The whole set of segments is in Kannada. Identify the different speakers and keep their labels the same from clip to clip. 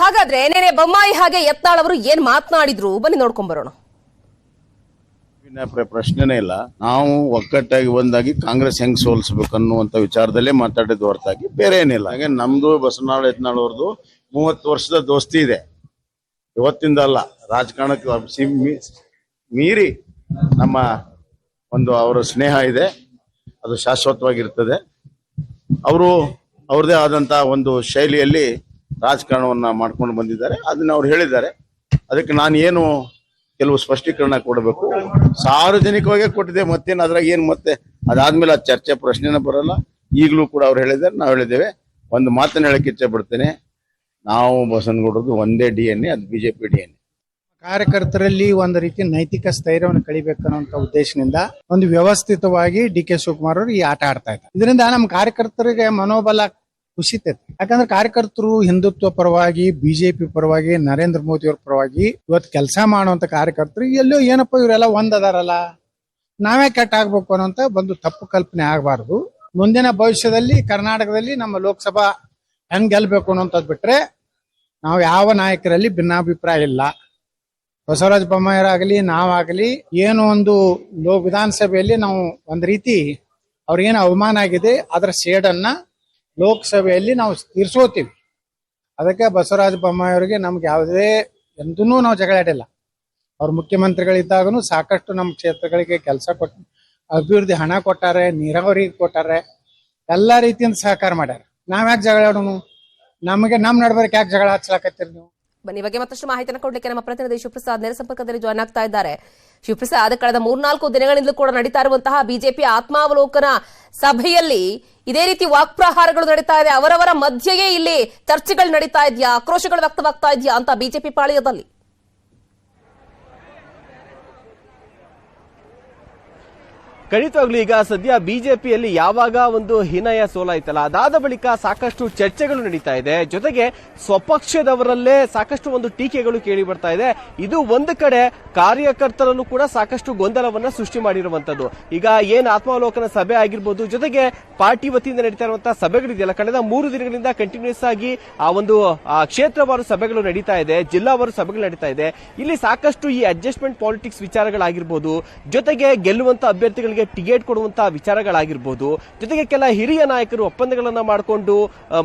Speaker 1: ಹಾಗಾದ್ರೆ ನೆನೆ ಬೊಮ್ಮಾಯಿ ಹಾಗೆ ಯತ್ನಾಳ್ ಅವರು ಏನ್ ಮಾತನಾಡಿದ್ರು? ಬನ್ನಿ ನೋಡ್ಕೊಂಡ್ ಬರೋಣ.
Speaker 2: ಪ್ರಶ್ನೆನೇ ಇಲ್ಲ. ನಾವು ಒಗ್ಗಟ್ಟಾಗಿ ಒಂದಾಗಿ ಕಾಂಗ್ರೆಸ್ ಹೆಂಗ್ ಸೋಲಿಸ್ಬೇಕು ಅನ್ನುವಂತ ವಿಚಾರದಲ್ಲೇ ಮಾತಾಡಿದ ಹೊರತಾಗಿ ಬೇರೆ ಏನಿಲ್ಲ. ಹಾಗೆ ನಮ್ದು ಬಸವನಾಳ್ ಯತ್ನಾಳ್ ಅವ್ರದ್ದು ಮೂವತ್ತು ವರ್ಷದ ದೋಸ್ತಿ ಇದೆ. ಇವತ್ತಿಂದ ಅಲ್ಲ, ರಾಜಕಾರಣಕ್ಕೆ ಮೀರಿ ನಮ್ಮ ಒಂದು ಅವರ ಸ್ನೇಹ ಇದೆ. ಅದು ಶಾಶ್ವತವಾಗಿರ್ತದೆ. ಅವರು ಅವ್ರದೇ ಆದಂತ ಒಂದು ಶೈಲಿಯಲ್ಲಿ ರಾಜಕಾರಣವನ್ನ ಮಾಡ್ಕೊಂಡು ಬಂದಿದ್ದಾರೆ. ಅದನ್ನ ಅವ್ರು ಹೇಳಿದ್ದಾರೆ. ಅದಕ್ಕೆ ನಾನು ಏನು ಕೆಲವು ಸ್ಪಷ್ಟೀಕರಣ ಕೊಡಬೇಕು. ಸಾರ್ವಜನಿಕವಾಗೇ ಕೊಟ್ಟಿದೆ ಮತ್ತೇನು, ಅದ್ರಾಗ ಏನು ಮತ್ತೆ? ಅದಾದ್ಮೇಲೆ ಆ ಚರ್ಚೆ ಪ್ರಶ್ನೆನೇ ಬರಲ್ಲ. ಈಗಲೂ ಕೂಡ ಅವ್ರು ಹೇಳಿದ್ದಾರೆ. ನಾವು ಹೇಳಿದ್ದೇವೆ. ಒಂದು ಮಾತನ್ನ ಹೇಳಕ್ಕೆ ಇಚ್ಛೆ ಬಿಡ್ತೇನೆ ನಾವು ಬಸನಗೌಡರದು ಒಂದೇ ಡಿ ಎನ್ ಎ, ಅದು ಬಿಜೆಪಿ ಡಿ ಎನ್
Speaker 3: ಕಾರ್ಯಕರ್ತರಲ್ಲಿ ಒಂದು ರೀತಿ ನೈತಿಕ ಸ್ಥೈರ್ಯವನ್ನು ಕಳಿಬೇಕನ್ನುವಂತ ಉದ್ದೇಶದಿಂದ ಒಂದು ವ್ಯವಸ್ಥಿತವಾಗಿ ಡಿ ಕೆ ಶಿವಕುಮಾರ್ ಅವರು ಈ ಆಟ ಆಡ್ತಾ ಇದ್ದಾರೆ. ಇದರಿಂದ ನಮ್ಮ ಕಾರ್ಯಕರ್ತರಿಗೆ ಮನೋಬಲ ಕುಸಿತೈತಿ ಯಾಕಂದ್ರೆ ಕಾರ್ಯಕರ್ತರು ಹಿಂದುತ್ವ ಪರವಾಗಿ ಬಿಜೆಪಿ ಪರವಾಗಿ, ನರೇಂದ್ರ ಮೋದಿ ಅವ್ರ ಪರವಾಗಿ ಇವತ್ತು ಕೆಲಸ ಮಾಡುವಂತ ಕಾರ್ಯಕರ್ತರು ಎಲ್ಲೋ ಏನಪ್ಪ ಇವರೆಲ್ಲ ಒಂದದಾರಲ್ಲ ನಾವೇ ಕೆಟ್ಟ ಆಗ್ಬೇಕು ಅನ್ನೋಂತ ಬಂದು ತಪ್ಪು ಕಲ್ಪನೆ ಆಗಬಾರ್ದು. ಮುಂದಿನ ಭವಿಷ್ಯದಲ್ಲಿ ಕರ್ನಾಟಕದಲ್ಲಿ ನಮ್ಮ ಲೋಕಸಭಾ ಹೆಂಗ್ ಗೆಲ್ಬೇಕು ಅನ್ನೋಂಥದ್ ಬಿಟ್ರೆ ನಾವು ಯಾವ ನಾಯಕರಲ್ಲಿ ಭಿನ್ನಾಭಿಪ್ರಾಯ ಇಲ್ಲ. ಬಸವರಾಜ ಬೊಮ್ಮಾಯರಾಗಲಿ ನಾವಾಗಲಿ ಏನು ಒಂದು ಲೋ ವಿಧಾನಸಭೆಯಲ್ಲಿ ನಾವು ಒಂದ್ ರೀತಿ ಅವ್ರಿಗೇನು ಅವಮಾನ ಆಗಿದೆ, ಅದರ ಸೇಡನ್ನ ಲೋಕಸಭೆಯಲ್ಲಿ ನಾವು ತೀರ್ಸೋತೀವಿ. ಅದಕ್ಕೆ ಬಸವರಾಜ ಬೊಮ್ಮಾಯಿ ಅವರಿಗೆ ನಮ್ಗೆ ಯಾವುದೇ ಎಂದೂ ನಾವು ಜಗಳಾಡಿಲ್ಲ ಅವ್ರ ಮುಖ್ಯಮಂತ್ರಿಗಳಿದ್ದಾಗನು ಸಾಕಷ್ಟು ನಮ್ಮ ಕ್ಷೇತ್ರಗಳಿಗೆ ಕೆಲಸ ಕೊಟ್ಟು ಅಭಿವೃದ್ಧಿ ಹಣ ಕೊಟ್ಟಾರೆ, ನೀರಾವರಿ ಕೊಟ್ಟಾರೆ, ಎಲ್ಲ ರೀತಿಯಿಂದ ಸಹಕಾರ ಮಾಡ್ಯಾರ. ನಾವ್ಯಾಕೆ ಜಗಳಾಡೋನು ನಮಗೆ ನಮ್ಮ ನಡ್ಬರ್ಕ್ ಯಾಕೆ ಜಗಳ ಹಚ್ಚಲಾಕತ್ತೀರಿ ನೀವು?
Speaker 1: ಬನ್ನಿ ಬಗ್ಗೆ ಮತ್ತಷ್ಟು ಮಾಹಿತಿಯನ್ನು ಕೊಡ್ಲಿಕ್ಕೆ ನಮ್ಮ ಪ್ರತಿನಿಧಿ ಶಿವಪ್ರಸಾದ್ ನೇರ ಸಂಪರ್ಕದಲ್ಲಿ ಜಾಯ್ನ್ ಆಗ್ತಾ ಇದ್ದಾರೆ. ಶಿವಪ್ರಸಾದ್, ಕಳೆದ ಮೂರ್ನಾಲ್ಕು ದಿನಗಳಿಂದಲೂ ಕೂಡ ನಡೀತಾ ಇರುವಂತಹ ಬಿಜೆಪಿ ಆತ್ಮಾವಲೋಕನ ಸಭೆಯಲ್ಲಿ ಇದೇ ರೀತಿ ವಾಕ್ಪ್ರಹಾರಗಳು ನಡೀತಾ ಇದೆ. ಅವರವರ ಮಧ್ಯೆಯೇ ಇಲ್ಲಿ ಚರ್ಚೆಗಳು ನಡೀತಾ ಇದೆಯಾ? ಆಕ್ರೋಶಗಳು ವ್ಯಕ್ತವಾಗ್ತಾ ಇದೆಯಾ ಅಂತ ಬಿಜೆಪಿ ಪಾಳ್ಯದಲ್ಲಿ?
Speaker 4: ಖಂಡಿತವಾಗ್ಲೂ ಈಗ ಸದ್ಯ ಬಿಜೆಪಿಯಲ್ಲಿ ಯಾವಾಗ ಒಂದು ಹೀನಯ ಸೋಲಾಯ್ತಲ್ಲ? ಅದಾದ ಬಳಿಕ ಸಾಕಷ್ಟು ಚರ್ಚೆಗಳು ನಡೀತಾ ಇದೆ. ಜೊತೆಗೆ ಸ್ವಪಕ್ಷದವರಲ್ಲೇ ಸಾಕಷ್ಟು ಒಂದು ಟೀಕೆಗಳು ಕೇಳಿ ಬರ್ತಾ ಇದೆ. ಇದು ಒಂದು ಕಡೆ ಕಾರ್ಯಕರ್ತರಲ್ಲೂ ಕೂಡ ಸಾಕಷ್ಟು ಗೊಂದಲವನ್ನ ಸೃಷ್ಟಿ ಮಾಡಿರುವಂತದ್ದು. ಈಗ ಏನ್ ಆತ್ಮಾವಲೋಕನ ಸಭೆ ಆಗಿರ್ಬೋದು, ಜೊತೆಗೆ ಪಾರ್ಟಿ ವತಿಯಿಂದ ನಡೀತಾ ಇರುವಂತಹ ಸಭೆಗಳಿದೆಯಲ್ಲ, ಕಳೆದ ಮೂರು ದಿನಗಳಿಂದ ಕಂಟಿನ್ಯೂಸ್ ಆಗಿ ಆ ಒಂದು ಕ್ಷೇತ್ರವಾರು ಸಭೆಗಳು ನಡೀತಾ ಇದೆ, ಜಿಲ್ಲಾವಾರು ಸಭೆಗಳು ನಡೀತಾ ಇದೆ. ಇಲ್ಲಿ ಸಾಕಷ್ಟು ಈ ಅಡ್ಜಸ್ಟ್ಮೆಂಟ್ ಪಾಲಿಟಿಕ್ಸ್ ವಿಚಾರಗಳಾಗಿರ್ಬೋದು, ಜೊತೆಗೆ ಗೆಲ್ಲುವಂತ ಅಭ್ಯರ್ಥಿಗಳಿಗೆ ಟಿಕೆಟ್ ಕೊಡುವಂತಹ ವಿಚಾರಗಳಾಗಿರ್ಬೋದು, ಜೊತೆಗೆ ಕೆಲ ಹಿರಿಯ ನಾಯಕರು ಒಪ್ಪಂದಗಳನ್ನು ಮಾಡಿಕೊಂಡು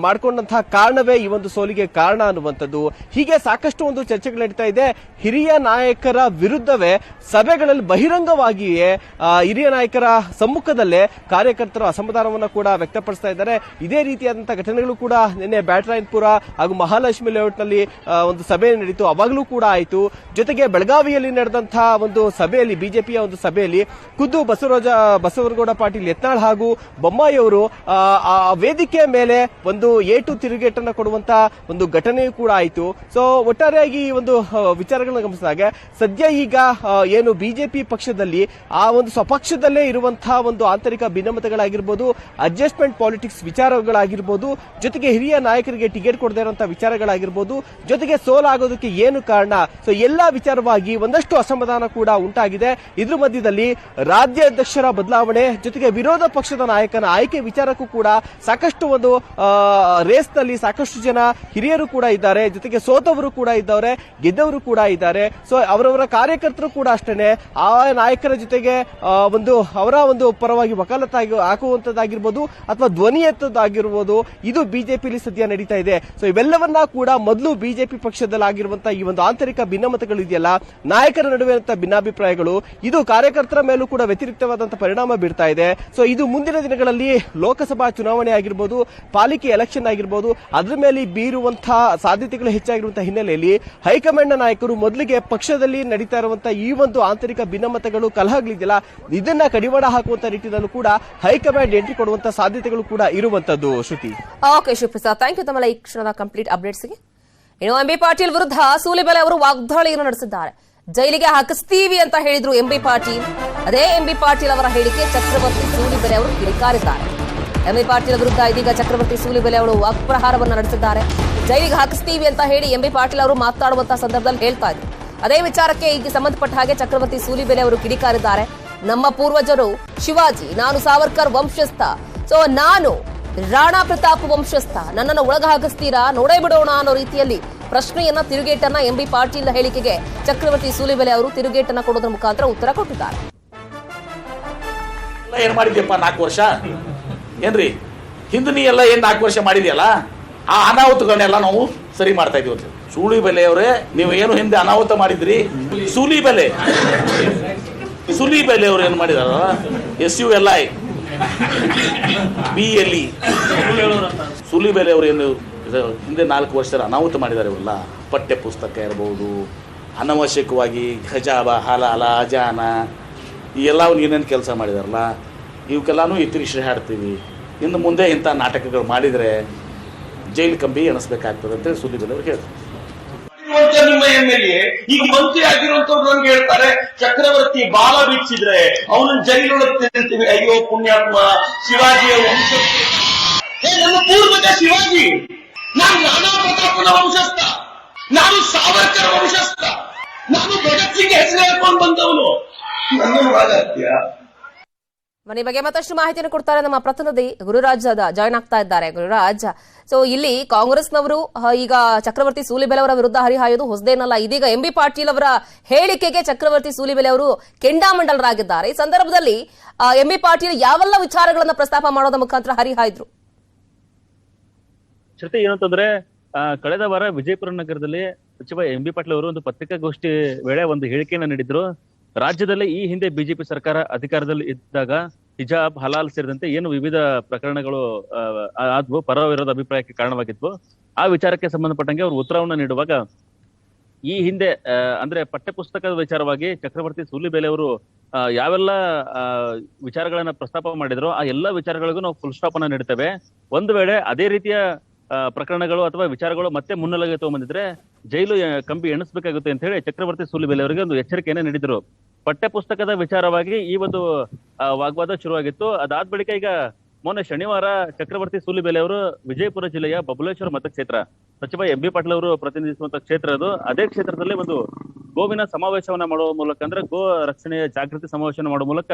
Speaker 4: ಮಾಡಿಕೊಂಡಂತಹ ಕಾರಣವೇ ಈ ಒಂದು ಸೋಲಿಗೆ ಕಾರಣ ಅನ್ನುವಂಥದ್ದು. ಹೀಗೆ ಸಾಕಷ್ಟು ಒಂದು ಚರ್ಚೆಗಳು ನಡೀತಾ ಇದೆ. ಹಿರಿಯ ನಾಯಕರ ವಿರುದ್ಧವೇ ಸಭೆಗಳಲ್ಲಿ ಬಹಿರಂಗವಾಗಿಯೇ ಹಿರಿಯ ನಾಯಕರ ಸಮ್ಮುಖದಲ್ಲೇ ಕಾರ್ಯಕರ್ತರು ಅಸಮಾಧಾನವನ್ನು ಕೂಡ ವ್ಯಕ್ತಪಡಿಸ್ತಾ ಇದ್ದಾರೆ. ಇದೇ ರೀತಿಯಾದಂತಹ ಘಟನೆಗಳು ಕೂಡ ನಿನ್ನೆ ಬ್ಯಾಟರಾಯನ್ಪುರ ಹಾಗೂ ಮಹಾಲಕ್ಷ್ಮಿ ಲೇಔಟ್ನಲ್ಲಿ ಒಂದು ಸಭೆ ನಡೀತು. ಅವಾಗಲೂ ಕೂಡ ಆಯಿತು. ಜೊತೆಗೆ ಬೆಳಗಾವಿಯಲ್ಲಿ ನಡೆದಂತಹ ಒಂದು ಸಭೆಯಲ್ಲಿ, ಬಿಜೆಪಿಯ ಒಂದು ಸಭೆಯಲ್ಲಿ ಖುದ್ದು ಬಸವರಾಜ ಬಸವನಗೌಡ ಪಾಟೀಲ್ ಯತ್ನಾಳ್ ಹಾಗೂ ಬೊಮ್ಮಾಯಿ ಅವರು ಆ, ಆ ವೇದಿಕೆ ಮೇಲೆ ಒಂದು ಏಟು ತಿರುಗೇಟನ್ನು ಕೊಡುವಂತ ಒಂದು ಘಟನೆಯೂ ಕೂಡ ಆಯಿತು. ಸೊ ಒಟ್ಟಾರೆಯಾಗಿ ಈ ಒಂದು ವಿಚಾರಗಳನ್ನ ಗಮನಿಸಿದಾಗ ಸದ್ಯ ಈಗ ಏನು ಬಿಜೆಪಿ ಪಕ್ಷದಲ್ಲಿ ಆ ಒಂದು ಸ್ವಪಕ್ಷದಲ್ಲೇ ಇರುವಂತಹ ಒಂದು ಆಂತರಿಕ ಭಿನ್ನಮತಗಳಾಗಿರ್ಬೋದು ಅಡ್ಜಸ್ಟ್ಮೆಂಟ್ ಪಾಲಿಟಿಕ್ಸ್ ವಿಚಾರಗಳಾಗಿರ್ಬೋದು ಜೊತೆಗೆ ಹಿರಿಯ ನಾಯಕರಿಗೆ ಟಿಕೆಟ್ ಕೊಡದೇ ಇರುವಂತಹ ವಿಚಾರಗಳಾಗಿರ್ಬೋದು ಜೊತೆಗೆ ಸೋಲಾಗೋದಕ್ಕೆ ಏನು ಕಾರಣ? ಸೊ ಎಲ್ಲಾ ವಿಚಾರವಾಗಿ ಒಂದಷ್ಟು ಅಸಮಾಧಾನ ಕೂಡ ಉಂಟಾಗಿದೆ. ಇದ್ರ ಮಧ್ಯದಲ್ಲಿ ರಾಜ್ಯಾಧ್ಯಕ್ಷರ ಬದಲಾವಣೆ ಜೊತೆಗೆ ವಿರೋಧ ಪಕ್ಷದ ನಾಯಕನ ಆಯ್ಕೆ ವಿಚಾರಕ್ಕೂ ಕೂಡ ಸಾಕಷ್ಟು ಒಂದು ರೇಸ್ನಲ್ಲಿ ಸಾಕಷ್ಟು ಜನ ಹಿರಿಯರು ಕೂಡ ಇದ್ದಾರೆ. ಜೊತೆಗೆ ಸೋತವರು ಕೂಡ ಇದ್ದಾರೆ ಗೆದ್ದವರು ಕೂಡ ಇದ್ದಾರೆ. ಸೊ ಅವರವರ ಕಾರ್ಯಕರ್ತರು ಕೂಡ ಅಷ್ಟೇ ಆ ನಾಯಕರ ಜೊತೆಗೆ ಒಂದು, ಅವರ ಒಂದು ಪರವಾಗಿ ವಕಾಲತ್ತಾಗಿ ಹಾಕುವಂತದ್ದಾಗಿರ್ಬೋದು ಅಥವಾ ಧ್ವನಿ ಎತ್ತದಾಗಿರ್ಬೋದು ಇದು ಬಿಜೆಪಿಲಿ ಸದ್ಯ ನಡೀತಾ ಇದೆ. ಸೊ ಇವೆಲ್ಲವನ್ನ ಕೂಡ ಮೊದಲು ಬಿಜೆಪಿ ಪಕ್ಷದಲ್ಲಾಗಿರುವಂತಹ ಈ ಒಂದು ಆಂತರಿಕ ಭಿನ್ನಮತಗಳು ಇದೆಯಲ್ಲ ನಾಯಕರ ನಡುವೆ ಭಿನ್ನಾಭಿಪ್ರಾಯಗಳು, ಇದು ಕಾರ್ಯಕರ್ತರ ಮೇಲೂ ಕೂಡ ವ್ಯತಿರಿಕ್ತವಾದಂತಹ ಪರಿಣಾಮ ಬೀರ್ತಾ ಇದೆ. ಸೊ ಇದು ಮುಂದಿನ ದಿನಗಳಲ್ಲಿ ಲೋಕಸಭಾ ಚುನಾವಣೆ ಆಗಿರ್ಬೋದು, ಪಾಲಿಕೆ ಎಲೆಕ್ಷನ್ ಆಗಿರ್ಬೋದು, ಅದ್ರ ಮೇಲೆ ಬೀರುವಂತಹ ಸಾಧ್ಯತೆಗಳು ಹೆಚ್ಚಾಗಿರುವಂತಹ ಹಿನ್ನೆಲೆಯಲ್ಲಿ ಹೈಕಮಾಂಡ್ ನಾಯಕರು ಮೊದಲಿಗೆ ಪಕ್ಷದಲ್ಲಿ ನಡೀತಾ ಇರುವಂತಹ ಈ ಒಂದು ಆಂತರಿಕ ಭಿನ್ನಮತಗಳು ಕಲಹಗಳಿದೆಯಲ್ಲ, ಇದನ್ನ ಕಡಿವಾಣ ಹಾಕುವಂತ ನಿಟ್ಟಿನಲ್ಲೂ ಕೂಡ ಹೈಕಮಾಂಡ್ ಎಂಟ್ರಿ ಕೊಡುವಂತಹ ಸಾಧ್ಯತೆಗಳು ಕೂಡ ಇರುವಂತದ್ದು Shruti.
Speaker 1: Okay Shivaprasad thank you ತಮ್ಮ ಈ ಕ್ಷಣದ ಕಂಪ್ಲೀಟ್ ಅಪ್ಡೇಟ್ಸ್ಗೆ ಇನ್ನು ಎಂಬಿ ಪಾಟೀಲ್ ವಿರುದ್ಧ ಸೂಲಿಬೆಲೆ ಅವರು ವಾಗ್ದಾಳಿಯನ್ನು ನಡೆಸಿದ್ದಾರೆ. ಜೈಲಿಗೆ ಹಾಕಿಸ್ತೀವಿ ಅಂತ ಹೇಳಿದ್ರು ಎಂಬಿ ಪಾಟೀಲ್. ಅದೇ ಎಂಬಿ ಪಾಟೀಲ್ ಅವರ ಹೇಳಿಕೆ ಚಕ್ರವರ್ತಿ ಸೂಲಿಬೆಲೆ ಅವರು ಕಿಡಿಕಾರಿದ್ದಾರೆ. ಎಂಬಿ ಪಾಟೀಲ್ ವಿರುದ್ಧ ಇದೀಗ ಚಕ್ರವರ್ತಿ ಸೂಲಿಬೆಲೆ ಅವರು ವಾಕ್ಪ್ರಹಾರವನ್ನು ನಡೆಸಿದ್ದಾರೆ. ಜೈಲಿಗೆ ಹಾಕಿಸ್ತೀವಿ ಅಂತ ಹೇಳಿ ಎಂಬಿ ಪಾಟೀಲ್ ಅವರು ಮಾತಾಡುವಂತಹ ಸಂದರ್ಭದಲ್ಲಿ ಹೇಳ್ತಾ ಇದ್ರು. ಅದೇ ವಿಚಾರಕ್ಕೆ ಈಗ ಸಂಬಂಧಪಟ್ಟ ಹಾಗೆ ಚಕ್ರವರ್ತಿ ಸೂಲಿಬೆಲೆ ಅವರು ಕಿಡಿಕಾರಿದ್ದಾರೆ. ನಮ್ಮ ಪೂರ್ವಜರು ಶಿವಾಜಿ, ನಾನು ಸಾವರ್ಕರ್ ವಂಶಸ್ಥ. ಸೊ ನಾನು ರಾಣಾ ಪ್ರತಾಪ್ ವಂಶಸ್ಥ. ನನ್ನನ್ನು ಒಳಗ ಹಾಕಿಸ್ತೀರಾ? ನೋಡೇ ಬಿಡೋಣ ಅನ್ನೋ ರೀತಿಯಲ್ಲಿ ಪ್ರಶ್ನೆಯನ್ನ ತಿರುಗೇಟನ್ನ ಎಂಬಿ ಪಾಟೀಲ್ ಹೇಳಿಕೆಗೆ ಚಕ್ರವರ್ತಿ ಸೂಲಿಬೆಲೆ ಅವರು ತಿರುಗೇಟನ್ನ ಕೊಡೋದ್ರ ಮುಖಾಂತರ ಉತ್ತರ ಕೊಟ್ಟಿದ್ದಾರೆ.
Speaker 5: ಏನ್ ಮಾಡಿದ್ಯಪ್ಪ ನಾಲ್ಕು ವರ್ಷ? ಏನ್ರಿ? ಹಿಂದಿನ ಎಲ್ಲ ಏನ್ ನಾಲ್ಕು ವರ್ಷ ಮಾಡಿದ್ಯಲ್ಲ? ಆ ಅನಾಹುತಗಳನ್ನೆಲ್ಲ ನಾವು ಸರಿ ಮಾಡ್ತಾ ಇದೀವಿ ಸೂಳಿ ಬೆಲೆ ಅವರೇ ನೀವು ಏನು ಹಿಂದೆ ಅನಾಹುತ ಮಾಡಿದ್ರಿ? ಸೂಲಿ ಬೆಲೆ ಸುಲಿ ಬೆಲೆ ಅವ್ರು ಏನು ಮಾಡಿದಾರ S U L I. B L E. ಸುಲಿ ಬೆಲೆ ಅವರು ಏನು ಹಿಂದೆ ನಾಲ್ಕು ವರ್ಷದ ಅನಾಹುತ ಮಾಡಿದ್ದಾರೆ ಇವೆಲ್ಲ ಪಠ್ಯ ಪುಸ್ತಕ ಇರ್ಬೋದು, ಅನವಶ್ಯಕವಾಗಿ ಖಜಾಬ ಹಲಾಲ ಅಜಾನ, ಈ ಎಲ್ಲವನ್ನು ಏನೇನು ಕೆಲಸ ಮಾಡಿದಾರಲ್ಲ ಇವಕ್ಕೆಲ್ಲಾನು ಶ್ರೇ ಹಾಡ್ತೀವಿ. ಇನ್ನು ಮುಂದೆ ಇಂಥ ನಾಟಕಗಳು ಮಾಡಿದರೆ ಜೈಲು ಕಂಬಿ ಎಣಿಸ್ಬೇಕಾಗ್ತದೆ ಅಂತ ಸುದ್ದಿಗಳವರು ಹೇಳ್ತಾರೆ.
Speaker 6: ನಿಮ್ಮ ಎಂ ಎಲ್ ಎ ಈಗ ಮಂತ್ರಿ ಆಗಿರುವಂತವ್ರು ನನ್ಗೆ ಹೇಳ್ತಾರೆ, ಚಕ್ರವರ್ತಿ ಬಾಲ ಬಿಚ್ಚಿದ್ರೆ ಅವನನ್ನ ಜೈಲೊಳಗೆ ಅಂತೀವಿ ಅಯ್ಯೋ ಪುಣ್ಯಾತ್ಮ, ಶಿವಾಜಿಯ ವಂಶ ನನ್ನ ಪೂರ್ವಜ ಶಿವಾಜಿ! ನಾನು ನಾನಾ ಪ್ರತಾಪನ ವಂಶಸ್ಥ ನಾನು ಸಾವರ್ಕರ್ ವಂಶಸ್ಥ. ನಾನು ಭಗತ್ ಸಿಂಗ್ ಹೆಸರು ಹೇಳ್ಕೊಂಡು ಬಂದವನು. ಹಾಗಾಗ್ತೀಯಾ
Speaker 1: ಮನೆ ಬಗ್ಗೆ ಮತ್ತಷ್ಟು ಮಾಹಿತಿಯನ್ನು ಕೊಡ್ತಾರೆ ನಮ್ಮ ಪ್ರತಿನಿಧಿ ಗುರುರಾಜ್ ಜಾಯ್ನ್ ಆಗ್ತಾ ಇದ್ದಾರೆ. ಗುರುರಾಜ್ ಸೊ ಇಲ್ಲಿ ಕಾಂಗ್ರೆಸ್ನವರು ಈಗ ಚಕ್ರವರ್ತಿ ಸೂಲಿಬೆಲೆ ಅವರ ವಿರುದ್ಧ ಹರಿಹಾಯೋದು ಹೊಸದೇನಲ್ಲ ಇದೀಗ ಎಂ ಬಿ ಪಾಟೀಲ್ ಅವರ ಹೇಳಿಕೆಗೆ ಚಕ್ರವರ್ತಿ ಸೂಲಿಬೆಲೆ ಅವರು ಕೆಂಡಾಮಂಡಲರಾಗಿದ್ದಾರೆ. ಈ ಸಂದರ್ಭದಲ್ಲಿ ಎಂ ಬಿ ಪಾಟೀಲ್ ಯಾವೆಲ್ಲ ವಿಚಾರಗಳನ್ನು ಪ್ರಸ್ತಾಪ ಮಾಡೋದ ಮುಖಾಂತರ ಹರಿಹಾಯ್ದ್ರು?
Speaker 7: ಶ್ರುತಿ ಏನಂತಂದ್ರೆ ಕಳೆದ ವಾರ ವಿಜಯಪುರ ನಗರದಲ್ಲಿ ಸಚಿವ ಎಂ ಬಿ ಪಾಟೀಲ್ ಅವರು ಒಂದು ಪತ್ರಿಕಾಗೋಷ್ಠಿ ವೇಳೆ ಒಂದು ಹೇಳಿಕೆಯನ್ನ ನೀಡಿದ್ರು. ರಾಜ್ಯದಲ್ಲಿ ಈ ಹಿಂದೆ ಬಿಜೆಪಿ ಸರ್ಕಾರ ಅಧಿಕಾರದಲ್ಲಿ ಇದ್ದಾಗ ಹಿಜಾಬ್, ಹಲಾಲ್ ಸೇರಿದಂತೆ ಏನು ವಿವಿಧ ಪ್ರಕರಣಗಳು ಆದ್ವು ಪರ ವಿರೋಧ ಅಭಿಪ್ರಾಯಕ್ಕೆ ಕಾರಣವಾಗಿದ್ವು. ಆ ವಿಚಾರಕ್ಕೆ ಸಂಬಂಧಪಟ್ಟಂಗೆ ಅವರು ಉತ್ತರವನ್ನು ನೀಡುವಾಗ, ಈ ಹಿಂದೆ ಅಂದ್ರೆ ಪಠ್ಯಪುಸ್ತಕದ ವಿಚಾರವಾಗಿ ಚಕ್ರವರ್ತಿ ಸೂಲಿಬೇಲೆ ಅವರು ಯಾವೆಲ್ಲ ವಿಚಾರಗಳನ್ನ ಪ್ರಸ್ತಾಪ ಮಾಡಿದ್ರು ಆ ಎಲ್ಲಾ ವಿಚಾರಗಳಿಗೂ ನಾವು ಫುಲ್ ಸ್ಟಾಪ್ ಅನ್ನ ನೀಡ್ತೇವೆ. ಒಂದು ವೇಳೆ ಅದೇ ರೀತಿಯ ಪ್ರಕರಣಗಳು ಅಥವಾ ವಿಚಾರಗಳು ಮತ್ತೆ ಮುನ್ನೆಲೆಗೆ ತಗೊಂಡ್ಬಂದಿದ್ರೆ ಜೈಲು ಕಂಬಿ ಎಣಿಸ್ಬೇಕಾಗುತ್ತೆ ಅಂತ ಹೇಳಿ ಚಕ್ರವರ್ತಿ ಸೂಲಿಬೆಲೆ ಅವರಿಗೆ ಒಂದು ಎಚ್ಚರಿಕೆಯನ್ನ ನೀಡಿದ್ರು. ಪಠ್ಯ ಪುಸ್ತಕದ ವಿಚಾರವಾಗಿ ಈ ಒಂದು ವಾಗ್ವಾದ ಶುರುವಾಗಿತ್ತು. ಅದಾದ ಬಳಿಕ ಈಗ ಮೊನ್ನೆ ಶನಿವಾರ ಚಕ್ರವರ್ತಿ ಸೂಲಿಬೆಲೆ ಅವರು ವಿಜಯಪುರ ಜಿಲ್ಲೆಯ ಬಬಲೇಶ್ವರ ಮತಕ್ಷೇತ್ರ, ಸಚಿವ ಎಂ ಬಿ ಪಾಟೀಲ್ ಅವರು ಪ್ರತಿನಿಧಿಸುವಂತ ಕ್ಷೇತ್ರ ಅದು. ಅದೇ ಕ್ಷೇತ್ರದಲ್ಲಿ ಒಂದು ಗೋವಿನ ಸಮಾವೇಶವನ್ನ ಮಾಡುವ ಮೂಲಕ ಅಂದ್ರೆ ಗೋ ರಕ್ಷಣೆಯ ಜಾಗೃತಿ ಸಮಾವೇಶವನ್ನು ಮಾಡುವ ಮೂಲಕ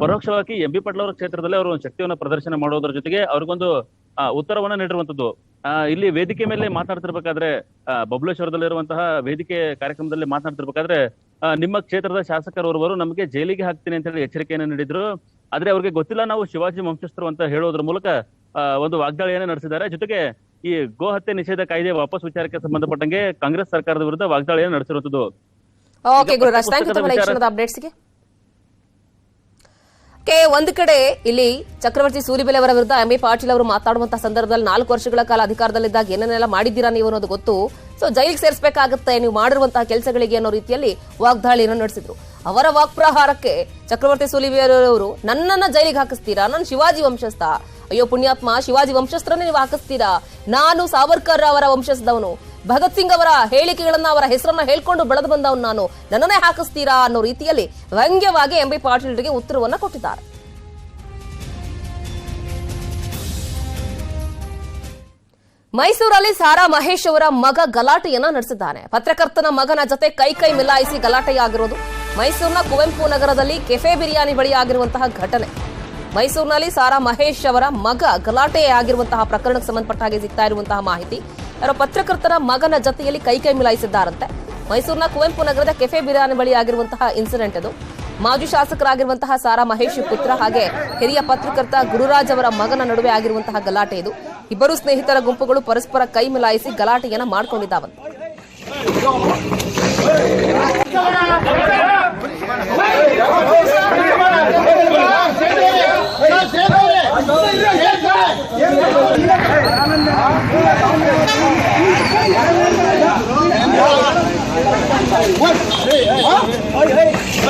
Speaker 7: ಪರೋಕ್ಷವಾಗಿ ಎಂ ಬಿ ಪಾಟೀಲ್ ಅವರ ಕ್ಷೇತ್ರದಲ್ಲಿ ಅವರು ಒಂದು ಶಕ್ತಿಯನ್ನ ಪ್ರದರ್ಶನ ಮಾಡೋದ್ರ ಜೊತೆಗೆ ಅವ್ರಿಗೊಂದು ಉತ್ತರವನ್ನ ನೀಡಿರುವಂತದ್ದು. ಆ, ಇಲ್ಲಿ ವೇದಿಕೆ ಮೇಲೆ ಮಾತನಾಡ್ತಿರ್ಬೇಕಾದ್ರೆ ಆ, ಬಬಲೇಶ್ವರದಲ್ಲಿರುವಂತಹ ವೇದಿಕೆ ಕಾರ್ಯಕ್ರಮದಲ್ಲಿ ಮಾತನಾಡ್ತಿರ್ಬೇಕಾದ್ರೆ ಆ, ನಿಮ್ಮ ಕ್ಷೇತ್ರದ ಶಾಸಕರವರು ನಮಗೆ ಜೈಲಿಗೆ ಹಾಕ್ತೀನಿ ಅಂತ ಹೇಳಿ ಎಚ್ಚರಿಕೆಯನ್ನು ನೀಡಿದ್ರು. ಆದ್ರೆ ಅವ್ರಿಗೆ ಗೊತ್ತಿಲ್ಲ ನಾವು ಶಿವಾಜಿ ವಂಶಸ್ಥರು ಅಂತ ಹೇಳೋದ್ರ ಮೂಲಕ ಆ, ಒಂದು ವಾಗ್ದಾಳಿಯನ್ನ ನಡೆಸಿದ್ದಾರೆ. ಜೊತೆಗೆ ಈ ಗೋ ಹತ್ಯೆ ನಿಷೇಧ ಕಾಯ್ದೆ ವಾಪಸ್ ವಿಚಾರಕ್ಕೆ ಸಂಬಂಧಪಟ್ಟಂಗೆ ಕಾಂಗ್ರೆಸ್ ಸರ್ಕಾರದ ವಿರುದ್ಧ ವಾಗ್ದಾಳಿಯನ್ನು ನಡೆಸಿರುವಂತದ್ದು
Speaker 1: ಓಕೆ ಗುರುರಾಜ್ ಥ್ಯಾಂಕ್ ಯು ತಮ್ಮ ಈ
Speaker 7: ವಿಚಾರ-
Speaker 1: ಕ್ಷಣದ ಅಪ್ಡೇಟ್ಸ್ಗೆ ಕೆ ಒಂದು ಕಡೆ ಇಲ್ಲಿ ಚಕ್ರವರ್ತಿ ಸೂರಿಬೆಲೆ ಅವರ ವಿರುದ್ಧ ಎಂ ಬಿ ಪಾಟೀಲ್ ಅವರು ಮಾತಾಡುವಂತಹ ಸಂದರ್ಭದಲ್ಲಿ ನಾಲ್ಕು ವರ್ಷಗಳ ಕಾಲ ಅಧಿಕಾರದಲ್ಲಿದ್ದಾಗ ಏನೇನೆಲ್ಲ ಮಾಡಿದ್ದೀರಾ ನೀವು ಅನ್ನೋದು ಗೊತ್ತು. ಸೊ ಜೈಲಿಗೆ ಸೇರಿಸಬೇಕಾಗುತ್ತೆ, ನೀವು ಮಾಡಿರುವಂತಹ ಕೆಲಸಗಳಿಗೆ ಅನ್ನೋ ರೀತಿಯಲ್ಲಿ ವಾಗ್ದಾಳಿಯನ್ನು ನಡೆಸಿದ್ರು. ಅವರ ವಾಕ್ಪ್ರಹಾರಕ್ಕೆ ಚಕ್ರವರ್ತಿ ಸೂಲಿಬೆಲೆ ಅವರು ನನ್ನನ್ನ ಜೈಲಿಗೆ ಹಾಕಿಸ್ತೀರಾ? ನಾನು ಶಿವಾಜಿ ವಂಶಸ್ಥ. ಅಯ್ಯೋ, ಪುಣ್ಯಾತ್ಮ, ಶಿವಾಜಿ ವಂಶಸ್ಥರನ್ನೇ ನೀವು ಹಾಕಿಸ್ತೀರಾ? ನಾನು ಸಾವರ್ಕರ್ ಅವರ ವಂಶಸ್ಥದವನು ಭಗತ್ ಸಿಂಗ್ ಅವರ ಹೇಳಿಕೆಗಳನ್ನ ಅವರ ಹೆಸರನ್ನ ಹೇಳ್ಕೊಂಡು ಬೆಳೆದು ಬಂದವನು ನಾನು. ನನ್ನನ್ನೇ ಹಾಕಿಸ್ತೀರಾ ಅನ್ನೋ ರೀತಿಯಲ್ಲಿ ವ್ಯಂಗ್ಯವಾಗಿ ಎಂ ಬಿ ಪಾಟೀಲ್ರಿಗೆ ಉತ್ತರವನ್ನ ಕೊಟ್ಟಿದ್ದಾರೆ. ಮೈಸೂರಲ್ಲಿ ಸಾರಾ ಮಹೇಶ್ ಅವರ ಮಗ ಗಲಾಟೆಯನ್ನ ನಡೆಸಿದ್ದಾನೆ. ಪತ್ರಕರ್ತನ ಮಗನ ಜೊತೆ ಕೈ ಕೈ ಮಿಲಾಯಿಸಿ ಗಲಾಟೆಯಾಗಿರೋದು ಮೈಸೂರಿನ ಕುವೆಂಪು ನಗರದಲ್ಲಿ ಕೆಫೆ ಬಿರಿಯಾನಿ ಬಳಿ ಆಗಿರುವಂತಹ ಘಟನೆ. ಮೈಸೂರಿನಲ್ಲಿ ಸಾರಾ ಮಹೇಶ್ ಅವರ ಮಗ ಗಲಾಟೆ ಆಗಿರುವಂತಹ ಪ್ರಕರಣಕ್ಕೆ ಸಂಬಂಧಪಟ್ಟ ಹಾಗೆ ಸಿಗ್ತಾ ಇರುವಂತಹ ಮಾಹಿತಿ. ಅವರ ಪತ್ರಕರ್ತರ ಮಗನ ಜೊತೆಯಲ್ಲಿ ಕೈ ಕೈ ಮಿಲಾಯಿಸಿದ್ದಾರಂತೆ. ಮೈಸೂರಿನ ಕುವೆಂಪು ನಗರದ ಕೆಫೆ ಬಿರಿಯಾನಿ ಬಳಿ ಆಗಿರುವಂತಹ ಇನ್ಸಿಡೆಂಟ್ ಅದು. ಮಾಜಿ ಶಾಸಕರಾಗಿರುವಂತಹ ಸಾರಾ ಮಹೇಶ್ ಪುತ್ರ ಹಾಗೆ ಹಿರಿಯ ಪತ್ರಕರ್ತ ಗುರುರಾಜ್ ಅವರ ಮಗನ ನಡುವೆ ಆಗಿರುವಂತಹ ಗಲಾಟೆ ಇದು. ಇಬ್ಬರು ಸ್ನೇಹಿತರ ಗುಂಪುಗಳು ಪರಸ್ಪರ ಕೈ ಮಿಲಾಯಿಸಿ ಗಲಾಟೆಯನ್ನ ಮಾಡ್ಕೊಂಡಿದ್ದಾವಂತೆ.
Speaker 6: Hey, hey, hey.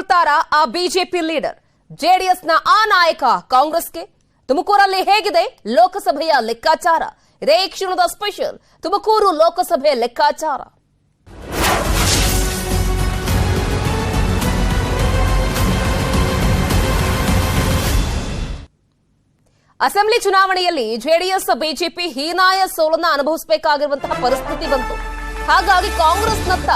Speaker 1: ಕೊಡ್ತಾರಾ ಆ ಬಿಜೆಪಿ ಲೀಡರ್. ಜೆಡಿಎಸ್ನ ಆ ನಾಯಕ ಕಾಂಗ್ರೆಸ್ಗೆ. ತುಮಕೂರಲ್ಲಿ ಹೇಗಿದೆ ಲೋಕಸಭೆಯ ಲೆಕ್ಕಾಚಾರ? ಇದೇ ಕ್ಷಣದ ಸ್ಪೆಷಲ್ ತುಮಕೂರು ಲೋಕಸಭೆ ಲೆಕ್ಕಾಚಾರ. ಅಸೆಂಬ್ಲಿ ಚುನಾವಣೆಯಲ್ಲಿ ಜೆಡಿಎಸ್, ಬಿಜೆಪಿ ಹೀನಾಯ ಸೋಲನ್ನ ಅನುಭವಿಸಬೇಕಾಗಿರುವಂತಹ ಪರಿಸ್ಥಿತಿ ಬಂತು. ಹಾಗಾಗಿ ಕಾಂಗ್ರೆಸ್ನತ್ತ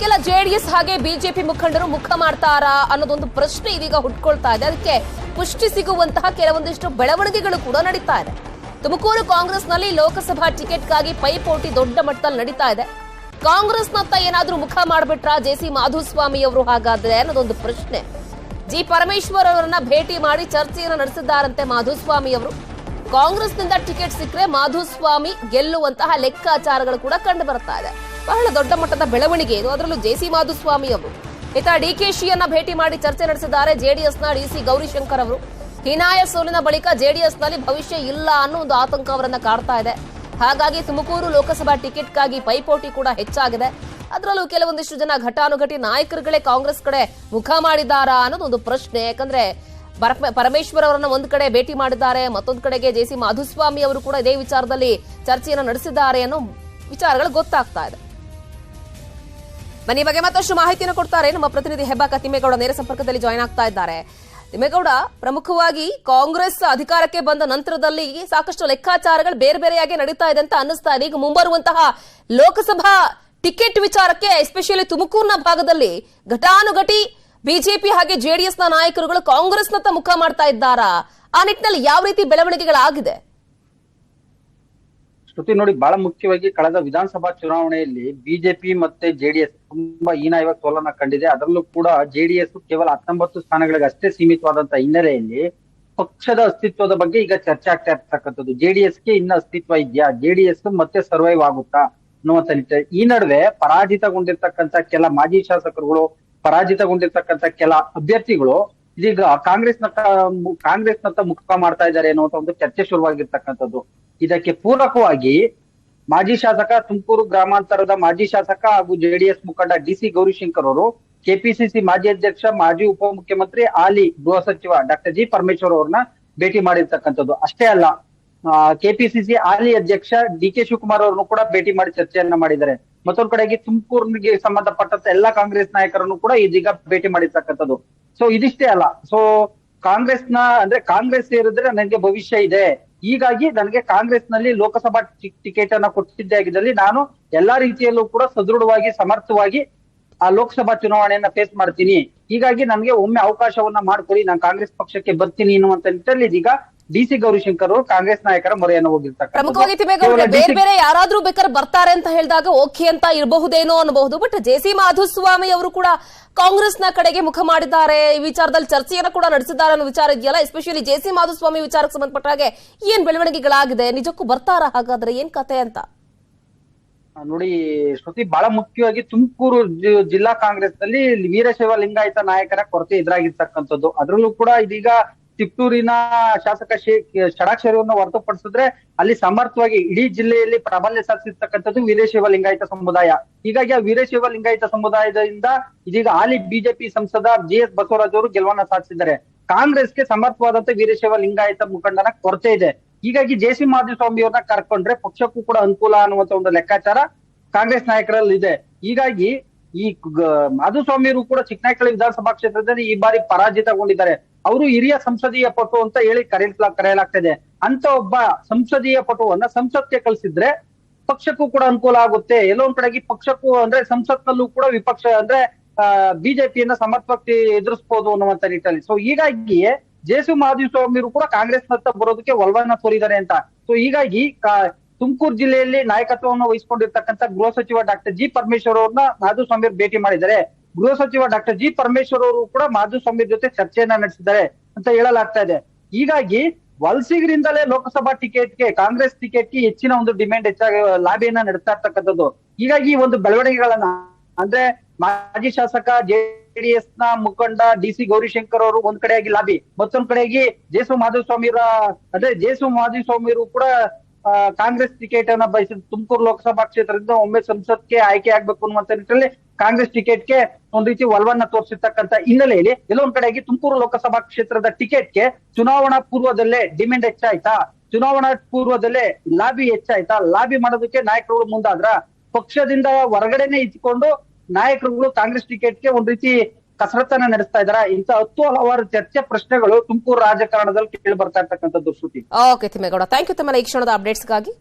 Speaker 1: ಕೆಲ ಜೆಡಿಎಸ್ ಹಾಗೆ ಬಿಜೆಪಿ ಮುಖಂಡರು ಮುಖ ಮಾಡ್ತಾರಾ ಅನ್ನೋದೊಂದು ಪ್ರಶ್ನೆ ಇದೀಗ ಹುಟ್ಕೊಳ್ತಾ ಇದೆ. ಅದಕ್ಕೆ ಪುಷ್ಟಿ ಸಿಗುವಂತಹ ಕೆಲವೊಂದಿಷ್ಟು ಬೆಳವಣಿಗೆಗಳು ಕೂಡ ನಡೀತಾ ಇದೆ. ತುಮಕೂರು ಕಾಂಗ್ರೆಸ್ನಲ್ಲಿ ಲೋಕಸಭಾ ಟಿಕೆಟ್ಗಾಗಿ ಪೈಪೋಟಿ ದೊಡ್ಡ ಮಟ್ಟದಲ್ಲಿ ನಡೀತಾ ಇದೆ. ಕಾಂಗ್ರೆಸ್ನತ್ತ ಏನಾದ್ರೂ ಮುಖ ಮಾಡ್ಬಿಟ್ರ ಜೆಸಿ ಮಾಧುಸ್ವಾಮಿ ಅವರು ಹಾಗಾದ್ರೆ ಅನ್ನೋದೊಂದು ಪ್ರಶ್ನೆ. ಜಿ ಪರಮೇಶ್ವರ್ ಅವರನ್ನ ಭೇಟಿ ಮಾಡಿ ಚರ್ಚೆಯನ್ನು ನಡೆಸಿದ್ದಾರಂತೆ ಮಾಧುಸ್ವಾಮಿ ಅವರು. ಕಾಂಗ್ರೆಸ್ನಿಂದ ಟಿಕೆಟ್ ಸಿಕ್ಕರೆ ಮಾಧುಸ್ವಾಮಿ ಗೆಲ್ಲುವಂತಹ ಲೆಕ್ಕಾಚಾರಗಳು ಕೂಡ ಕಂಡು ಬರ್ತಾ ಇದೆ. ಬಹಳ ದೊಡ್ಡ ಮಟ್ಟದ ಬೆಳವಣಿಗೆ ಇದು. ಅದರಲ್ಲೂ ಜೆಸಿ ಮಾಧುಸ್ವಾಮಿ ಅವರು. ಇತ ಡಿಕೆಶಿಯನ್ನ ಭೇಟಿ ಮಾಡಿ ಚರ್ಚೆ ನಡೆಸಿದ್ದಾರೆ ಜೆಡಿಎಸ್ನ ಡಿಸಿ ಗೌರಿಶಂಕರ್ ಅವರು. ಹೀನಾಯ ಸೋಲಿನ ಬಳಿಕ ಜೆಡಿಎಸ್ನಲ್ಲಿ ಭವಿಷ್ಯ ಇಲ್ಲ ಅನ್ನೋ ಒಂದು ಆತಂಕ ಅವರನ್ನ ಕಾಡ್ತಾ ಇದೆ. ಹಾಗಾಗಿ ತುಮಕೂರು ಲೋಕಸಭಾ ಟಿಕೆಟ್ಗಾಗಿ ಪೈಪೋಟಿ ಕೂಡ ಹೆಚ್ಚಾಗಿದೆ. ಅದರಲ್ಲೂ ಕೆಲವೊಂದಿಷ್ಟು ಜನ ಘಟಾನುಘಟಿ ನಾಯಕರುಗಳೇ ಕಾಂಗ್ರೆಸ್ ಕಡೆ ಮುಖ ಮಾಡಿದ್ದಾರಾ ಅನ್ನೋದು ಒಂದು ಪ್ರಶ್ನೆ. ಯಾಕಂದ್ರೆ ಪರ- ಪರಮೇಶ್ವರ್ ಅವರನ್ನ ಒಂದ್ ಕಡೆ ಭೇಟಿ ಮಾಡಿದ್ದಾರೆ, ಮತ್ತೊಂದು ಕಡೆಗೆ ಜೆ ಸಿ ಮಾಧುಸ್ವಾಮಿ ಅವರು ಕೂಡ ಇದೇ ವಿಚಾರದಲ್ಲಿ ಚರ್ಚೆಯನ್ನು ನಡೆಸಿದ್ದಾರೆ ಅನ್ನೋ ವಿಚಾರಗಳು ಗೊತ್ತಾಗ್ತಾ ಇದೆ. ಬನ್ನಿ ಬಗ್ಗೆ ಮತ್ತಷ್ಟು ಮಾಹಿತಿಯನ್ನು ಕೊಡ್ತಾರೆ ನಮ್ಮ ಪ್ರತಿನಿಧಿ ಹೆಬ್ಬಾಕ ತಿಮ್ಮೇಗೌಡ ನೇರ ಸಂಪರ್ಕದಲ್ಲಿ ಜಾಯ್ನ್ ಆಗ್ತಾ ಇದ್ದಾರೆ. ತಿಮ್ಮೇಗೌಡ, ಪ್ರಮುಖವಾಗಿ ಕಾಂಗ್ರೆಸ್ ಅಧಿಕಾರಕ್ಕೆ ಬಂದ ನಂತರದಲ್ಲಿ ಸಾಕಷ್ಟು ಲೆಕ್ಕಾಚಾರಗಳು ಬೇರೆ ಬೇರೆಯಾಗಿ ನಡೀತಾ ಇದೆ ಅಂತ ಅನ್ನಿಸ್ತಾ ಇದೆ. ಈಗ ಮುಂಬರುವಂತಹ ಲೋಕಸಭಾ ಟಿಕೆಟ್ ವಿಚಾರಕ್ಕೆ ಎಸ್ಪೆಷಲಿ ತುಮಕೂರಿನ ಭಾಗದಲ್ಲಿ ಘಟಾನುಘಟಿ ಬಿಜೆಪಿ ಹಾಗೆ ಜೆಡಿಎಸ್ನ ನಾಯಕರುಗಳು ಕಾಂಗ್ರೆಸ್ನತ್ತ ಮುಖ ಮಾಡ್ತಾ ಇದ್ದಾರಾ? ಆ ನಿಟ್ಟಿನಲ್ಲಿ ಯಾವ ರೀತಿ ಬೆಳವಣಿಗೆಗಳಾಗಿದೆ?
Speaker 8: ಶ್ರುತಿ, ನೋಡಿ, ಬಹಳ ಮುಖ್ಯವಾಗಿ ಕಳೆದ ವಿಧಾನಸಭಾ ಚುನಾವಣೆಯಲ್ಲಿ ಬಿಜೆಪಿ ಮತ್ತೆ ಜೆಡಿಎಸ್ ತುಂಬಾ ಹೀನಾಯವಾಗಿ ಸೋಲನ್ನ ಕಂಡಿದೆ. ಅದರಲ್ಲೂ ಕೂಡ ಜೆಡಿಎಸ್ ಕೇವಲ ಹತ್ತೊಂಬತ್ತು ಸ್ಥಾನಗಳಿಗೆ ಅಷ್ಟೇ ಸೀಮಿತವಾದಂತ ಹಿನ್ನೆಲೆಯಲ್ಲಿ ಪಕ್ಷದ ಅಸ್ತಿತ್ವದ ಬಗ್ಗೆ ಈಗ ಚರ್ಚೆ ಆಗ್ತಾ ಇರ್ತಕ್ಕಂಥದ್ದು. ಜೆಡಿಎಸ್ಗೆ ಇನ್ನ ಅಸ್ತಿತ್ವ ಇದೆಯಾ? ಜೆಡಿಎಸ್ ಮತ್ತೆ ಸರ್ವೈವ್ ಆಗುತ್ತಾ ಅನ್ನುವಂತ ನಿಟ್ಟಿನಲ್ಲಿ ಈ ನಡುವೆ ಪರಾಜಿತಗೊಂಡಿರ್ತಕ್ಕಂಥ ಕೆಲ ಮಾಜಿ ಶಾಸಕರುಗಳು, ಪರಾಜಿತಗೊಂಡಿರ್ತಕ್ಕಂಥ ಕೆಲ ಅಭ್ಯರ್ಥಿಗಳು ಇದೀಗ ಕಾಂಗ್ರೆಸ್ನತ್ತ ಕಾಂಗ್ರೆಸ್ನತ್ತ ಮುಖ ಮಾಡ್ತಾ ಇದ್ದಾರೆ ಅನ್ನುವಂತ ಒಂದು ಚರ್ಚೆ ಶುರುವಾಗಿರ್ತಕ್ಕಂಥದ್ದು. ಇದಕ್ಕೆ ಪೂರಕವಾಗಿ ಮಾಜಿ ಶಾಸಕ ತುಮಕೂರು ಗ್ರಾಮಾಂತರದ ಮಾಜಿ ಶಾಸಕ ಹಾಗೂ ಜೆಡಿಎಸ್ ಮುಖಂಡ ಡಿಸಿ ಗೌರಿಶಂಕರ್ ಅವರು, ಕೆಪಿಸಿಸಿ ಮಾಜಿ ಅಧ್ಯಕ್ಷ, ಮಾಜಿ ಉಪಮುಖ್ಯಮಂತ್ರಿ ಆಲಿ ಗೃಹ ಸಚಿವ ಡಾಕ್ಟರ್ ಜಿ ಪರಮೇಶ್ವರ್ ಅವರನ್ನ ಭೇಟಿ ಮಾಡಿರ್ತಕ್ಕಂಥದ್ದು. ಅಷ್ಟೇ ಅಲ್ಲ ಕೆಪಿಸಿಸಿ ಹಾಲಿ ಅಧ್ಯಕ್ಷ ಡಿ ಕೆ ಶಿವಕುಮಾರ್ ಅವರನ್ನು ಕೂಡ ಭೇಟಿ ಮಾಡಿ ಚರ್ಚೆಯನ್ನ ಮಾಡಿದ್ದಾರೆ. ಮತ್ತೊಂದು ಕಡೆಗೆ ತುಮಕೂರಿಗೆ ಸಂಬಂಧಪಟ್ಟಂತ ಎಲ್ಲಾ ಕಾಂಗ್ರೆಸ್ ನಾಯಕರನ್ನು ಕೂಡ ಇದೀಗ ಭೇಟಿ ಮಾಡಿರ್ತಕ್ಕಂಥದ್ದು. ಸೊ ಇದಿಷ್ಟೇ ಅಲ್ಲ. ಸೊ ಕಾಂಗ್ರೆಸ್ನ, ಅಂದ್ರೆ ಕಾಂಗ್ರೆಸ್ ಸೇರಿದ್ರೆ ನನಗೆ ಭವಿಷ್ಯ ಇದೆ. ಹೀಗಾಗಿ ನನಗೆ ಕಾಂಗ್ರೆಸ್ನಲ್ಲಿ ಲೋಕಸಭಾ ಟಿಕೆಟ್ ಅನ್ನ ಕೊಟ್ಟಿದ್ದೇ ಆಗಿದ್ದಲ್ಲಿ ನಾನು ಎಲ್ಲಾ ರೀತಿಯಲ್ಲೂ ಕೂಡ ಸದೃಢವಾಗಿ, ಸಮರ್ಥವಾಗಿ ಆ ಲೋಕಸಭಾ ಚುನಾವಣೆಯನ್ನ ಫೇಸ್ ಮಾಡ್ತೀನಿ. ಹೀಗಾಗಿ ನನಗೆ ಒಮ್ಮೆ ಅವಕಾಶವನ್ನ ಮಾಡ್ಕೊಡಿ, ನಾನು ಕಾಂಗ್ರೆಸ್ ಪಕ್ಷಕ್ಕೆ ಬರ್ತೀನಿ ಅನ್ನುವಂತ ನಿಟ್ಟಲ್ಲಿ ಇದೀಗ ಡಿ ಸಿ ಗೌರಿಶಂಕರ್ ಅವರು ಕಾಂಗ್ರೆಸ್ ನಾಯಕರ ಮೊರೆಯನ್ನು
Speaker 1: ಪ್ರಮುಖವಾಗಿ ತಿಮ್ಮೇಗೌಡ ಬೇರೆ ಬೇರೆ ಯಾರಾದ್ರೂ ಬೇಕಾದ್ರೆ ಬರ್ತಾರೆ ಅಂತ ಹೇಳಿದಾಗ ಓಕೆ ಅಂತ ಇರಬಹುದೇನೋ ಅನ್ನಬಹುದು. ಬಟ್ ಜೆ ಸಿ ಮಾಧುಸ್ವಾಮಿ ಅವರು ಕೂಡ ಕಾಂಗ್ರೆಸ್ನ ಕಡೆಗೆ ಮುಖ ಮಾಡಿದ್ದಾರೆ. ಈ ವಿಚಾರದಲ್ಲಿ ಚರ್ಚೆಯನ್ನು ಕೂಡ ನಡೆಸಿದ್ದಾರೆ ಅನ್ನೋ ವಿಚಾರ ಇದೆಯಲ್ಲ? ಎಸ್ಪೆಷಲಿ ಜೆ ಸಿ ಮಾಧುಸ್ವಾಮಿ ವಿಚಾರಕ್ಕೆ ಸಂಬಂಧಪಟ್ಟ ಹಾಗೆ ಏನ್ ಬೆಳವಣಿಗೆಗಳಾಗಿದೆ? ನಿಜಕ್ಕೂ ಬರ್ತಾರ? ಹಾಗಾದ್ರೆ ಏನ್ ಕತೆ ಅಂತ?
Speaker 8: ನೋಡಿ ಶ್ರುತಿ ಬಹಳ ಮುಖ್ಯವಾಗಿ ತುಮಕೂರು ಜಿಲ್ಲಾ ಕಾಂಗ್ರೆಸ್ನಲ್ಲಿ ವೀರಶೈವ ಲಿಂಗಾಯತ ನಾಯಕರ ಕೊರತೆ ಎದುರಾಗಿರ್ತಕ್ಕಂಥದ್ದು. ಅದರಲ್ಲೂ ಕೂಡ ಇದೀಗ ತಿಪ್ಟೂರಿನ ಶಾಸಕ ಶೇ, ಷಡಾಕ್ಷರವನ್ನು ಹೊರತುಪಡಿಸಿದ್ರೆ ಅಲ್ಲಿ ಸಮರ್ಥವಾಗಿ ಇಡೀ ಜಿಲ್ಲೆಯಲ್ಲಿ ಪ್ರಾಬಲ್ಯ ಸಾಧಿಸಿರ್ತಕ್ಕಂಥದ್ದು ವೀರಶೈವ ಲಿಂಗಾಯತ ಸಮುದಾಯ. ಹೀಗಾಗಿ ಆ ವೀರಶೈವ ಲಿಂಗಾಯತ ಸಮುದಾಯದಿಂದ ಇದೀಗ ಹಾಲಿ ಬಿಜೆಪಿ ಸಂಸದ ಜಿ ಎಸ್ ಬಸವರಾಜ್ ಅವರು ಗೆಲುವನ್ನ ಸಾಧಿಸಿದ್ದಾರೆ. ಕಾಂಗ್ರೆಸ್ಗೆ ಸಮರ್ಥವಾದಂತ ವೀರಶೈವ ಲಿಂಗಾಯತ ಮುಖಂಡನ ಕೊರತೆ ಇದೆ. ಹೀಗಾಗಿ ಜೆ ಸಿ ಮಾಧುಸ್ವಾಮಿ ಅವ್ರನ್ನ ಕರ್ಕೊಂಡ್ರೆ ಪಕ್ಷಕ್ಕೂ ಕೂಡ ಅನುಕೂಲ ಅನ್ನುವಂತ ಒಂದು ಲೆಕ್ಕಾಚಾರ ಕಾಂಗ್ರೆಸ್ ನಾಯಕರಲ್ಲಿ ಇದೆ ಹೀಗಾಗಿ ಈ ಮಾಧುಸ್ವಾಮಿಯವರು ಕೂಡ ಚಿಕ್ಕನಾಯಕಳ್ಳಿ ವಿಧಾನಸಭಾ ಕ್ಷೇತ್ರದಲ್ಲಿ ಈ ಬಾರಿ ಪರಾಜಿತಗೊಂಡಿದ್ದಾರೆ. ಅವರು ಹಿರಿಯ ಸಂಸದೀಯ ಪಟು ಅಂತ ಹೇಳಿ ಕರೆಯಲ ಕರೆಯಲಾಗ್ತಾ ಇದೆ ಅಂತ ಒಬ್ಬ ಸಂಸದೀಯ ಪಟುವನ್ನ ಸಂಸತ್ಗೆ ಕಳಿಸಿದ್ರೆ ಪಕ್ಷಕ್ಕೂ ಕೂಡ ಅನುಕೂಲ ಆಗುತ್ತೆ. ಎಲ್ಲೋ ಒಂದ್ ಕಡೆಗೆ ಪಕ್ಷಕ್ಕೂ ಅಂದ್ರೆ ಸಂಸತ್ನಲ್ಲೂ ಕೂಡ ವಿಪಕ್ಷ ಅಂದ್ರೆ ಬಿಜೆಪಿಯನ್ನ ಸಮರ್ಥವಾಗಿ ಎದುರಿಸಬಹುದು ಅನ್ನುವಂತ ನಿಟ್ಟಿನಲ್ಲಿ ಸೊ ಹೀಗಾಗಿ ಜೇಸು ಮಾಧುಸ್ವಾಮಿಯವರು ಕೂಡ ಕಾಂಗ್ರೆಸ್ ಮತ್ತ ಬರೋದಕ್ಕೆ ಒಲವನ್ನ ತೋರಿದ್ದಾರೆ ಅಂತ. ಸೊ ಹೀಗಾಗಿ ತುಮಕೂರು ಜಿಲ್ಲೆಯಲ್ಲಿ ನಾಯಕತ್ವವನ್ನು ವಹಿಸಿಕೊಂಡಿರ್ತಕ್ಕಂಥ ಗೃಹ ಸಚಿವ ಡಾಕ್ಟರ್ ಜಿ ಪರಮೇಶ್ವರ್ ಅವ್ರನ್ನ ಮಾಧುಸ್ವಾಮಿ ಅವರು ಭೇಟಿ ಮಾಡಿದ್ದಾರೆ. ಗೃಹ ಸಚಿವ ಡಾಕ್ಟರ್ ಜಿ ಪರಮೇಶ್ವರ್ ಅವರು ಕೂಡ ಮಾಧುಸ್ವಾಮಿ ಜೊತೆ ಚರ್ಚೆಯನ್ನ ನಡೆಸಿದ್ದಾರೆ ಅಂತ ಹೇಳಲಾಗ್ತಾ ಇದೆ. ಹೀಗಾಗಿ ವಲಸಿಗರಿಂದಲೇ ಲೋಕಸಭಾ ಟಿಕೆಟ್ಗೆ ಕಾಂಗ್ರೆಸ್ ಟಿಕೆಟ್ಗೆ ಹೆಚ್ಚಿನ ಒಂದು ಡಿಮ್ಯಾಂಡ್ ಹೆಚ್ಚಾಗಿ ಲಾಬಿಯನ್ನ ನಡೆಸ್ತಾ ಇರ್ತಕ್ಕಂಥದ್ದು. ಹೀಗಾಗಿ ಈ ಒಂದು ಬೆಳವಣಿಗೆಗಳನ್ನ ಅಂದ್ರೆ ಮಾಜಿ ಶಾಸಕ ಜೆಡಿಎಸ್ನ ಮುಖಂಡ ಡಿ ಸಿ ಗೌರಿಶಂಕರ್ ಅವರು ಒಂದ್ ಕಡೆಯಾಗಿ ಲಾಬಿ, ಮತ್ತೊಂದ್ ಕಡೆಯಾಗಿ ಜೇಸು ಮಾಧುಸ್ವಾಮಿರ ಅಂದ್ರೆ ಜೇಸು ಮಾಧುಸ್ವಾಮಿಯವರು ಕೂಡ ಕಾಂಗ್ರೆಸ್ ಟಿಕೆಟ್ ಅನ್ನ ಬಯಸಿದ ತುಮಕೂರು ಲೋಕಸಭಾ ಕ್ಷೇತ್ರದಿಂದ ಒಮ್ಮೆ ಸಂಸತ್ಗೆ ಆಯ್ಕೆ ಆಗ್ಬೇಕು ಅನ್ನುವಂತ ನಿಟ್ಟಿನಲ್ಲಿ ಕಾಂಗ್ರೆಸ್ ಟಿಕೆಟ್ಗೆ ಒಂದ್ ರೀತಿ ಒಲವನ್ನ ತೋರಿಸಿರ್ತಕ್ಕಂತ ಹಿನ್ನೆಲೆಯಲ್ಲಿ ಎಲ್ಲೊಂದ್ ಕಡೆಗೆ ತುಮಕೂರು ಲೋಕಸಭಾ ಕ್ಷೇತ್ರದ ಟಿಕೆಟ್ಗೆ ಚುನಾವಣಾ ಪೂರ್ವದಲ್ಲೇ ಡಿಮ್ಯಾಂಡ್ ಹೆಚ್ಚಾಯ್ತಾ? ಚುನಾವಣಾ ಪೂರ್ವದಲ್ಲೇ ಲಾಬಿ ಹೆಚ್ಚಾಯ್ತಾ? ಲಾಬಿ ಮಾಡೋದಕ್ಕೆ ನಾಯಕರುಗಳು ಮುಂದಾದ್ರ ಪಕ್ಷದಿಂದ ಹೊರಗಡೆನೆ ಇಟ್ಕೊಂಡು ನಾಯಕರುಗಳು ಕಾಂಗ್ರೆಸ್ ಟಿಕೆಟ್ಗೆ ಒಂದ್ ರೀತಿ ಕಸರತ್ತನ್ನ ನಡೆಸ್ತಾ ಇದಾರ. ಇಂತ ಹತ್ತು ಹಲವಾರು ಚರ್ಚೆ ಪ್ರಶ್ನೆಗಳು ತುಮಕೂರು ರಾಜಕಾರಣದಲ್ಲಿ ಕೇಳಿ ಬರ್ತಾ ಇರ್ತಕ್ಕಂಥದ್ದು Shruti.
Speaker 1: Okay Thimmegowda. Thank you ತಮ್ಮ ಈ ಕ್ಷಣದ ಅಪ್ಡೇಟ್ಸ್ಗಾಗಿ.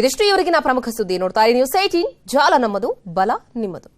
Speaker 1: ಇದಿಷ್ಟು ಇವರಿಗಿನ ಪ್ರಮುಖ ಸುದ್ದಿ ನೋಡ್ತಾ ನ್ಯೂಸ್ ಏಟೀನ್ ಜಾಲ ನಮ್ಮದು, ಬಲ ನಿಮ್ಮದು.